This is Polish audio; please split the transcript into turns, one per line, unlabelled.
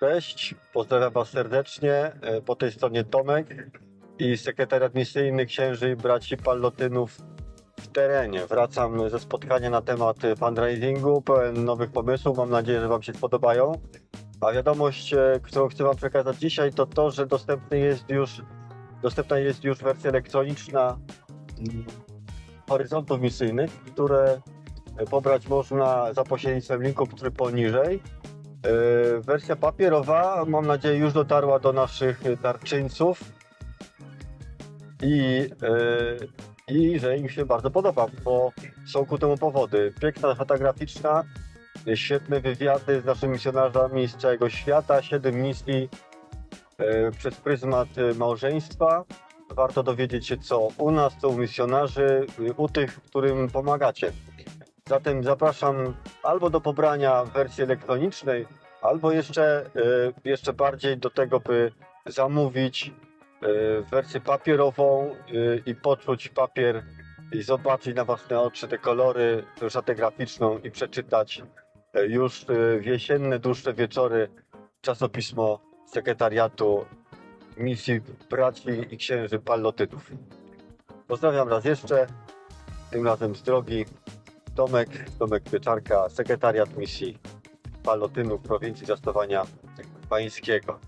Cześć, pozdrawiam Was serdecznie. E, Po tej stronie Tomek i sekretariat misyjny księży i braci Pallotynów w terenie. Wracam ze spotkania na temat fundraisingu, pełen nowych pomysłów. Mam nadzieję, że Wam się spodobają. A wiadomość, e, którą chcę Wam przekazać dzisiaj, to to, że dostępny jest już, dostępna jest już wersja elektroniczna horyzontów misyjnych, które e, pobrać można za pośrednictwem linku, który poniżej. E, Wersja papierowa, mam nadzieję, już dotarła do naszych darczyńców i, e, i że im się bardzo podoba, bo są ku temu powody. Piękna data graficzna, e, świetne wywiady z naszymi misjonarzami z całego świata, siedem misji e, przez pryzmat małżeństwa. Warto dowiedzieć się, co u nas, co u misjonarzy, u tych, którym pomagacie. Zatem zapraszam albo do pobrania wersji elektronicznej, albo jeszcze, e, jeszcze bardziej do tego, by zamówić e, wersję papierową e, i poczuć papier i zobaczyć na własne oczy te kolory, tę szatę graficzną i przeczytać już w jesienne, dłuższe wieczory czasopismo sekretariatu misji braci i księży Pallotynów. Pozdrawiam raz jeszcze, tym razem z drogi Tomek, Tomek Pieczarka, sekretariat misji Palotynów prowincji Zastowania Pańskiego.